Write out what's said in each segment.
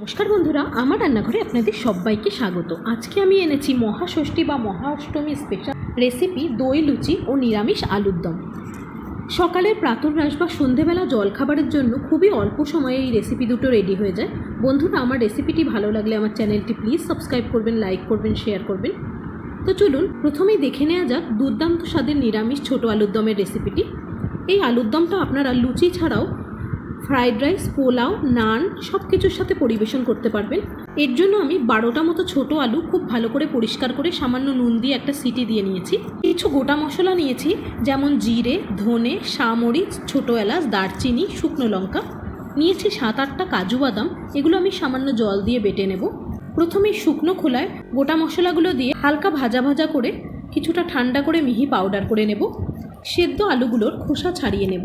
নমস্কার বন্ধুরা, আমার রান্নাঘরে আপনাদের সবাইকে স্বাগত। আজকে আমি এনেছি মহাষষ্ঠী বা মহাষ্টমী স্পেশাল রেসিপি দই, লুচি ও নিরামিষ আলুর দম। সকালের প্রাতরাশ বা সন্ধেবেলা জলখাবারের জন্য খুবই অল্প সময়ে এই রেসিপি দুটো রেডি হয়ে যায়। বন্ধুরা, আমার রেসিপিটি ভালো লাগলে আমার চ্যানেলটি প্লিজ সাবস্ক্রাইব করবেন লাইক করবেন শেয়ার করবেন। তো চলুন, প্রথমেই দেখে নেওয়া যাক দুর্দান্ত স্বাদের নিরামিষ ছোট আলুর দমের রেসিপিটি এই আলুর দমটা আপনারা লুচি ছাড়াও ফ্রাইড রাইস, পোলাও, নান সব কিছুর সাথে পরিবেশন করতে পারবেন। এর জন্য আমি বারোটা মতো ছোট আলু খুব ভালো করে পরিষ্কার করে সামান্য নুন দিয়ে একটা সিটি দিয়ে নিয়েছি। কিছু গোটা মশলা নিয়েছি, যেমন জিরে, ধনে সামরিচ ছোটো এলাচ, দারচিনি, শুকনো লঙ্কা। নিয়েছি সাত আটটা কাজু বাদাম, এগুলো আমি সামান্য জল দিয়ে বেটে নেব। প্রথমে শুকনো খোলায় গোটা মশলাগুলো দিয়ে হালকা ভাজা ভাজা করে কিছুটা ঠান্ডা করে মিহি পাউডার করে নেব। সেদ্ধ আলুগুলোর খোসা ছাড়িয়ে নেব।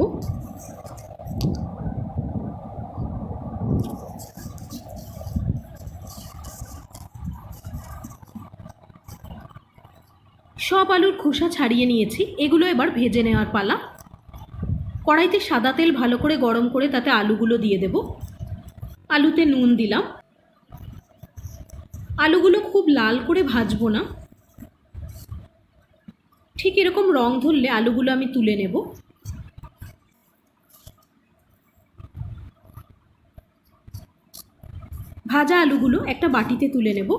সব আলুর খোসা ছাড়িয়ে নিয়েছি, এগুলো এবার ভেজে নেওয়ার পালা। কড়াইতে সাদা তেল ভালো করে গরম করে তাতে আলুগুলো দিয়ে দেব। আলুতে নুন দিলাম। আলুগুলো খুব লাল করে ভাজবো না। ঠিক এরকম রং ধরলে আলুগুলো আমি তুলে নেব। ভাজা আলুগুলো একটা বাটিতে তুলে নেব।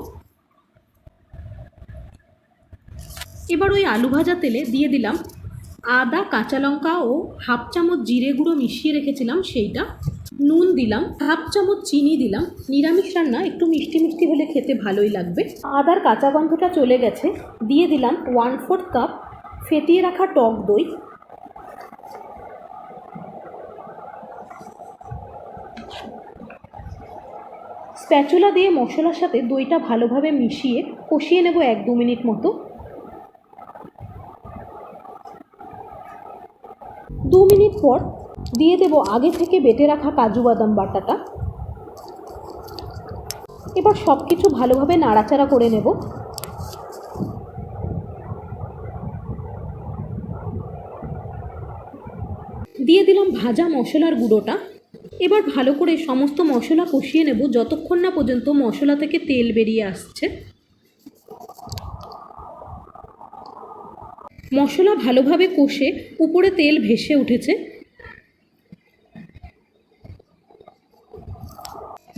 এবার ওই আলু ভাজা তেলে দিয়ে দিলাম আদা, কাঁচা লঙ্কা ও হাফ চামচ জিরে গুঁড়ো মিশিয়ে রেখেছিলাম সেইটা। নুন দিলাম, হাফ চামচ চিনি দিলাম। নিরামিষ রান্না, একটু মিষ্টি মিষ্টি হলে খেতে ভালোই লাগবে। আদার কাঁচা গন্ধটা চলে গেছে। দিয়ে দিলাম ওয়ান ফোর্থ কাপ ফেটিয়ে রাখা টক দই। স্প্যাচুলা দিয়ে মশলার সাথে দইটা ভালোভাবে মিশিয়ে কষিয়ে নেব এক দু মিনিট মতো। দু মিনিট পর দিয়ে দেব আগে থেকে বেটে রাখা কাজু বাদাম বাটাটা। এবার সব কিছু ভালোভাবে নাড়াচাড়া করে নেব। দিয়ে দিলাম ভাজা মশলার গুঁড়োটা। এবার ভালো করে সমস্ত মশলা কষিয়ে নেব, যতক্ষণ না পর্যন্ত মশলা থেকে তেল বেরিয়ে আসছে। মশলা ভালোভাবে কষে উপরে তেল ভেসে উঠেছে।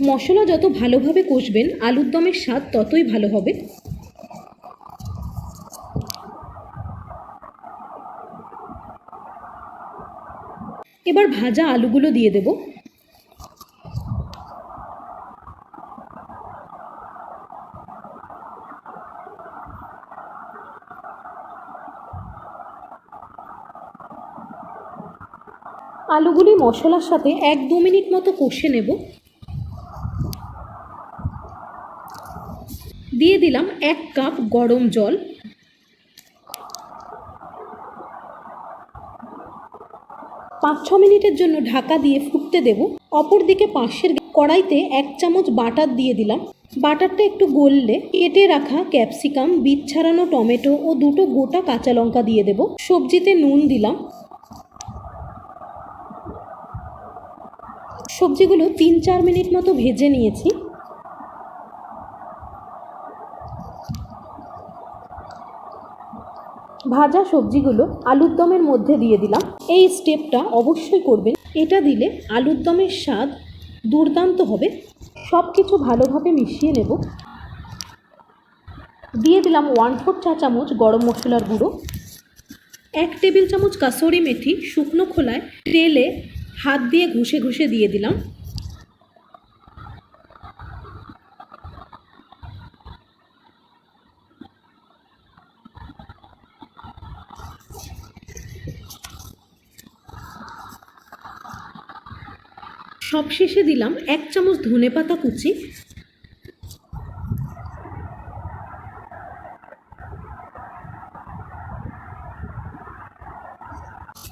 মশলা যত ভালোভাবে কষবেন, আলুর দমের স্বাদ ততই ভালো হবে। এবার ভাজা আলুগুলো দিয়ে দেব। আলুগুলি মশলার সাথে এক দু মিনিট মতো কষে নেব। দিয়ে দিলাম এক কাপ গরম জল। পাঁচ ছ মিনিটের জন্য ঢাকা দিয়ে ফুটতে দেব। অপরদিকে পাশের কড়াইতে এক চামচ বাটার দিয়ে দিলাম। বাটারটা একটু গললে কেটে রাখা ক্যাপসিকাম, বিট ছাড়ানো টমেটো ও দুটো গোটা কাঁচা লঙ্কা দিয়ে দেব। সবজিতে নুন দিলাম। সবজিগুলো তিন চার মিনিট মতো ভেজে নিয়েছি। ভাজা সবজিগুলো আলুর দমের মধ্যে দিয়ে দিলাম। এই স্টেপটা অবশ্যই করবেন। এটা দিলে আলুর দমের স্বাদ দুর্দান্ত হবে। সব কিছু ভালোভাবে মিশিয়ে নেব। দিয়ে দিলাম ওয়ান ফোর চা চামচ গরম মশলার গুঁড়ো। এক টেবিল চামচ কাসরি মেথি শুকনো খোলায় তেলে হাত দিয়ে ঘুষে ঘুষে দিয়ে দিলাম। সব শেষে দিলাম এক চামচ ধনে পাতা কুচি।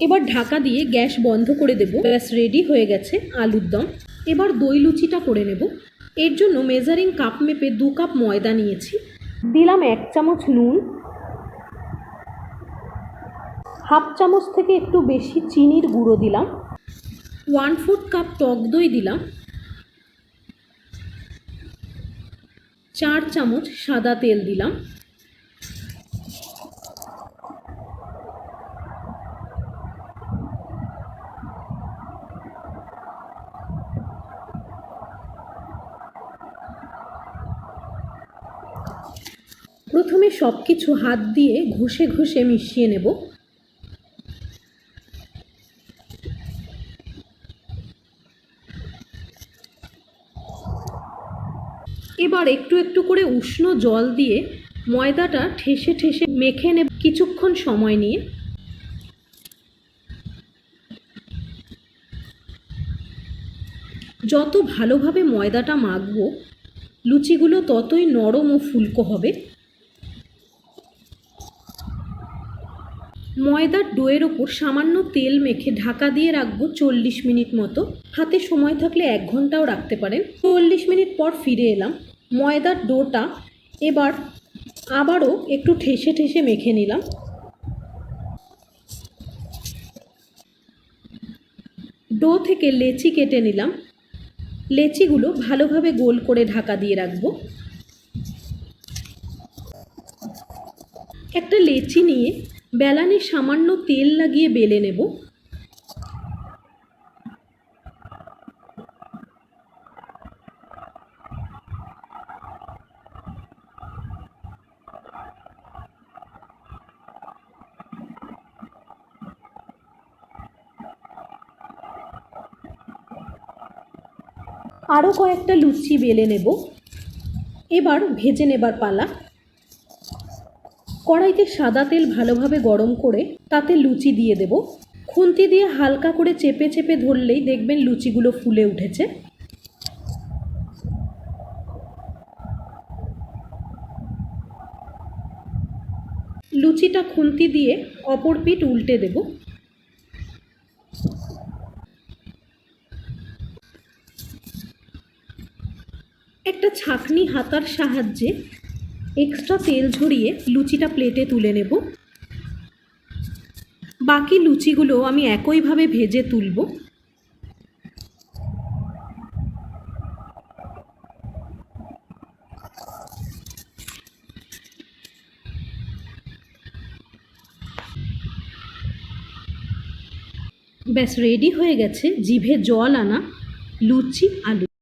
এবার ঢাকা দিয়ে গ্যাস বন্ধ করে দেব। গ্যাস রেডি হয়ে গেছে, আলুর দম। এবার দই লুচিটা করে নেব। এর জন্য মেজারিং কাপ মেপে দু কাপ ময়দা নিয়েছি। দিলাম এক চামচ নুন। হাফ চামচ থেকে একটু বেশি চিনির গুঁড়ো দিলাম। ওয়ান ফোর্থ কাপ টক দই দিলাম। চার চামচ সাদা তেল দিলাম। প্রথমে সব কিছু হাত দিয়ে ঘষে ঘষে মিশিয়ে নেব। এবার একটু একটু করে উষ্ণ জল দিয়ে ময়দাটা ঠেসে ঠেসে মেখে নেব কিছুক্ষণ সময় নিয়ে। যত ভালোভাবে ময়দাটা মাখবো, লুচিগুলো ততই নরম ও ফুলকো হবে। ময়দার ডোয়ের ওপর সামান্য তেল মেখে ঢাকা দিয়ে রাখব চল্লিশ মিনিট মতো। হাতে সময় থাকলে এক ঘন্টাও রাখতে পারেন। চল্লিশ মিনিট পর ফিরে এলাম। ময়দার ডোটা এবার আবারও একটু ঠেসে ঠেসে মেখে নিলাম। ডো থেকে লেচি কেটে নিলাম। লেচিগুলো ভালোভাবে গোল করে ঢাকা দিয়ে রাখব। একটা লেচি নিয়ে বেলানে সামান্য তেল লাগিয়ে বেলে নেব। আরও কয়েকটা লুচি বেলে নেব। এবার ভেজে নেবার পালা। কড়াইতে সাদা তেল ভালোভাবে গরম করে তাতে লুচি দিয়ে দেব। খুন্তি দিয়ে হালকা করে চেপে চেপে ধরলেই দেখবেন লুচিগুলো ফুলে উঠেছে। লুচিটা খুন্তি দিয়ে অপর পিঠ উল্টে দেব। একটা ছাঁকনি হাতার সাহায্যে এক্সট্রা তেল ঝরিয়ে লুচিটা প্লেটে তুলে নেব। বাকি লুচিগুলো আমি একইভাবে ভেজে তুলব। ব্যাস, রেডি হয়ে গেছে জিভে জল আনা লুচি, আলু।